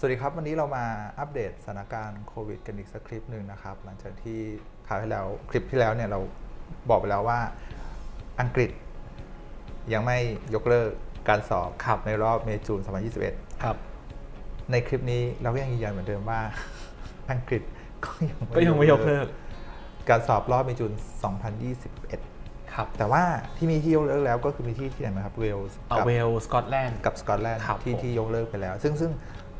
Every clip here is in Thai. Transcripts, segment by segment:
สวัสดีครับ วันนี้เรามาอัปเดตสถานการณ์โควิดกันอีกสักคลิปหนึ่งนะครับ หลังจากที่คราวที่แล้วคลิปที่แล้วเนี่ยเราบอกไปแล้วว่าอังกฤษยังไม่ยกเลิกการสอบครับในรอบเมจูน2021 ครับ ในคลิปนี้เราก็ยังยืนยันเหมือนเดิมว่า อังกฤษก็ยังก็ยังไม่ยกเลิกการสอบรอบเมจูน2021 ครับ แต่ว่าที่มีที่ยกเลิกแล้วก็คือมีที่ที่ไหนนะครับเวลส์เอากับเวลสกอตแลนด์กับสกอตแลนด์ครับที่ผมที่ยกเลิกไปแล้ว ซึ่งซึ่ง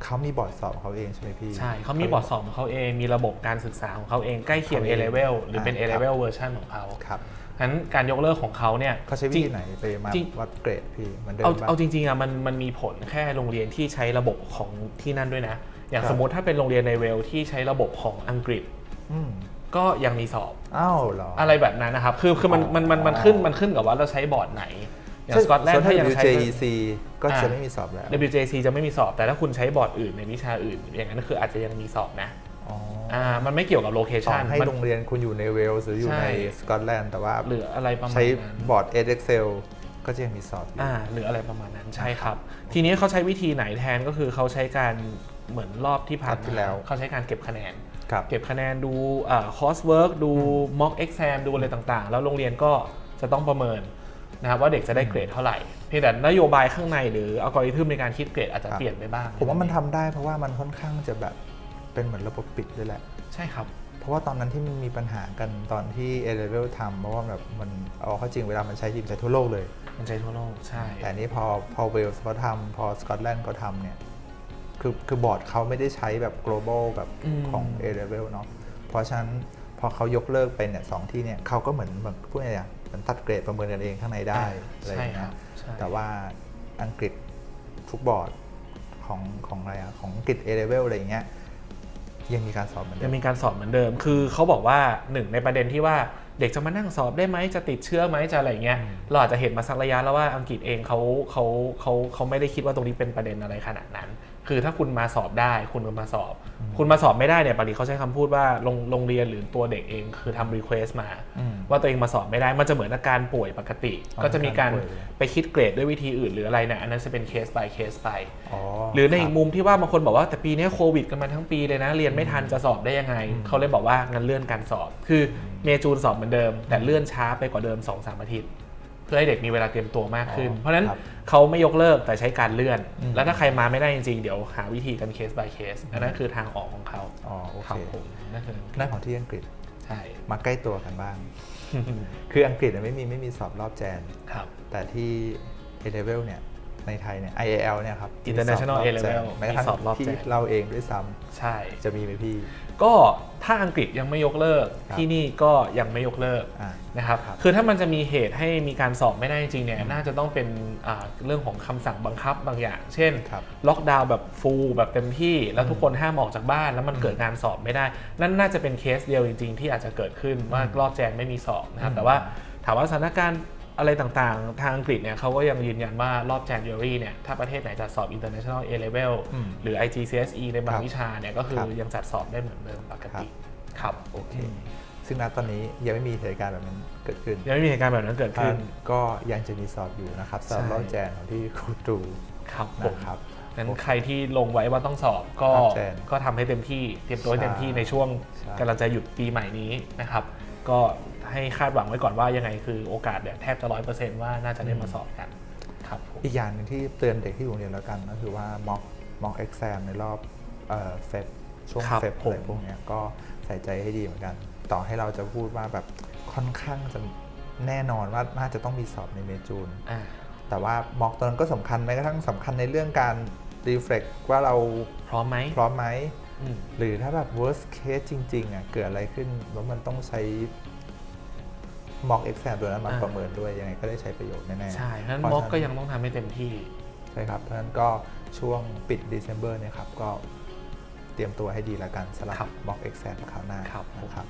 เขามีบอร์ดสอบของเขาเองใช่ไหมพี่ ใช่เขามีบอร์ดสอบของเขาเองมีระบบการศึกษาของเขาเองใกล้เคียงเขา A เอง level หรือเป็น A อ่าครับ level เวอร์ชันของเขาครับฉะนั้นการยกเลิกของเขาเนี่ยเขาใช้วิจริธีงไหนไปมาจริงวัดเกรดพี่เหมันเดิมเอาปะเอาจริงๆอะมันมันมีผลแค่โรงเรียนที่ใช้ระบบของที่นั่นด้วยนะ อย่างครับสมมติถ้าเป็นโรงเรียนในเวลที่ใช้ระบบของอังกฤษอืมก็ยังมีสอบ อ้าวเหรอ อะไรแบบนั้นนะครับ คือคือมันมันมันมันขึ้นมันขึ้นกับว่าเราใช้บอร์ดไหน อย่างสกอตแลนด์ถ้ายังใช้ WJEC ก็จะอ่าไม่มีสอบแล้ว WJC จะไม่มีสอบแต่ถ้าคุณใช้บอร์ดอื่นในวิชาอื่น อย่างนั้นคืออาจจะยังมีสอบนะอ๋ออ่ามันไม่เกี่ยวกับโลเคต่อชันให้มันโรงเรียนคุณอยู่ในเวลส์หรืออยู่ใช่ในสกอตแลนด์แต่ว่าหรืออะไรประมาณใช้นั้นบอร์ด Excel ก็จะยังมีสอบอยู่อ่าหรืออะไรประมาณนั้นใช่ครับ ทีนี้เขาใช้วิธีไหนแทนก็คือเขาใช้การเหมือนรอบที่ผ่านรอบที่แล้วเขาใช้การเก็บคะแนนครับเก็บคะแนนดูอ่าคอร์สเวิร์กดู mock exam ดูอะไรต่างๆ แล้วโรงเรียนก็จะต้องประเมิน นะครับว่าเด็กจะได้เกรดเท่าไหร่เพียงแต่นโยบายข้างในหรืออัลกอริทึมในการคิดเกรดอาจจะครับเปลี่ยนไปบ้างผมว่ามันทำได้เพราะว่ามันค่อนข้างจะแบบเป็นเหมือนระบบปิดด้วยแหละ ใช่ครับ เพราะว่าตอนนั้นที่มันมีปัญหากันตอนที่ A level ทำเพราะว่าแบบมันเอาเข้าจริงเวลามันใช้จริงใช้ทั่วโลกเลย มันใช้ทั่วโลกใช่ แต่อันนี้พอพอเวลส์เขาทำพอสกอตแลนด์เขาทำเนี่ยคือคือบอร์ดเขาไม่ได้ใช้แบบ global แบบอืมของ A level เนาะเพราะฉะนั้นพอเขายกเลิกไปเนี่ยสองที่เนี่ยเขาก็เหมือนแบบพูดอะไรอย่างเห มือนตัดเกรดประเมินกันเองข้างในได้อะไรอใช่ย่างคเงี้รัยบใช่แต่ว่าอังกฤษทุกบอร์ดของของอะไรอะของอังกฤษ A level อะไรอย่างเงี้ยยังมีการสอบเหมือนเดิยังมมีการสอบเหมือนเดิม คือเขาบอกว่าหนึ่งในประเด็นที่ว่าเด็กจะมานั่งสอบได้ไหมจะติดเชื้อไหมจะอะไรเงี้ยอืมเราอาจจะเห็นมาสักระยะแล้วว่าอังกฤษเองเขาเขาเขาเขาไม่ได้คิดว่าตรงนี้เป็นประเด็นอะไรขนาดนั้น คือถ้าคุณมาสอบได้คุณก็มาสอบ คุณมาสอบไม่ได้เนี่ยปกติเขาใช้คำพูดว่าโรงโรงเรียนหรือตัวเด็กเองคือทำรีเควสมาอืมว่าตัวเองมาสอบไม่ได้มันจะเหมือนอาการป่วยปกติอ๋อก็จะมีการอาการป่วยไปคิดเกรดด้วยวิธีอื่นหรืออะไรเนี่ยอันนั้นจะเป็นเคส by เคสไปอ๋อหรือในอีคกบมุมที่ว่าบางคนบอกว่าแต่ปีนี้โควิดกันมาทั้งปีเลยนะ เรียนไม่ทันจะสอบได้ยังไง เขาเลยบอกว่างั้นเลื่อนการสอบ คือเมจูนสอบเหมือนเดิม แต่เลื่อนช้าไปกว่าเดิม2อสามอาทิตย์เพื่อให้เด็กมีเวลาเตรียมตัวมากขึ้นอ๋อเพราะฉะนั้นครับเขาไม่ยกเลิกแต่ใช้การเลื่อนอืมแล้วถ้าใครมาไม่ได้จริงๆ เดี๋ยวหาวิธีกันเคส by เคสอันนั้นคือทางออกของเขาอ๋อโอครัเคบผมนั่นคือนั่นของที่อังกฤษใช่มาใกล้ตัวกันบ้าง คืออังกฤษเนี่ยไม่มีไม่มีสอบรอบแจนครับแต่ที่ A level เนี่ย ในไทยเนี่ย IAL เนี่ยครับ International มีสบรบแจน A-level แม้กระทั่งมีสอบรอบแจนที่เราเองด้วยซ้ใช่ำจะมีไหมพี่ ก็ถ้าอังกฤษยังไม่ยกเลิกครับที่นี่ก็ยังไม่ยกเลิกอ่านะครับครับคือถ้ามันจะมีเหตุให้มีการสอบไม่ได้จริงๆเนี่ยน่าจะต้องเป็นอ่าเรื่องของคำสั่งบังคับบางอย่าง เช่นครับล็อกดาวน์แบบฟูลแบบเต็มที่ แล้วทุกคนห้ามออกจากบ้านแล้วมันเกิดงานสอบไม่ได้ นั่นน่าจะเป็นเคสเดียวจริง ๆ ที่อาจจะเกิดขึ้นว่ารอบแจนไม่มีสอบนะครับอืมแต่ว่าถามว่าสถานการณ์ อะไรต่างๆ ทางอังกฤษเนี่ยเขาก็ยังยืนยันว่ารอบแจน January เนี่ยถ้าประเทศไหนจัดสอบ international A level อืมหรือ IGCSE ในบางครับวิชาเนี่ยก็คืคอรับยังจัดสอบได้เหมือนเดิมปกติครับโอเคซึ่งณตอนนี้ยังไม่มีเหตุการณ์แบบนั้นเกิดขึ้น ยังไม่มีเหตุการณ์แบบนั้นเกิดขึ้น ก็ยังจะมีสอบอยู่นะครับสำหรับใช่รอบแจนของที่ครูตรูครับผมนะครับนั้นใครที่ลงไว้ว่าต้องสอบก็ครับแจนก็ทำให้เต็มที่เตรียมตัวให้เต็มที่ใช่ในช่วงใช่กำลังจะหยุดปีใหม่นี้นะครับ ก็ให้คาดหวังไว้ก่อนว่ายังไงคือโอกาสเนี่ยแทบจะร้อยเปอร์เซ็นต์ว่าน่าจะได้มาสอบกันครับผมอีกอย่างหนึงที่เตือนเด็กที่โรงเรียนแล้วกัน ก็คือว่า mock mock exam ในรอบเอ่อเฟบช่วงครับเฟบผม อะไรพวกเนี้ยก็ใส่ใจให้ดีเหมือนกัน ต่อให้เราจะพูดว่าแบบค่อนข้างจะแน่นอนว่าน่าจะต้องมีสอบในเมจูน อ่า แต่ว่า mock ตอนนั้นก็สำคัญแม้กระทั่งสำคัญในเรื่องการ reflect ว่าเราพร้อมไหมพร้อมไหมอืม หรือถ้าแบบ worst case จริงๆอะเกิดอะไรขึ้นแล้วมันต้องใช้ mock exam ตัวนั้นมาอ่าประเมินด้วยยังไงก็ได้ใช้ประโยชน์แน่ๆใช่เพราะฉะนั้นเพราะม็อกฉะนั้นก็ยังต้องทำให้เต็มที่ ใช่ครับ เพราะฉะนั้นก็ช่วงปิด December เนี่ยครับ ก็เตรียมตัวให้ดีแล้วกันสำหรับครับ mock exam คราวหน้าครับผมนะครับ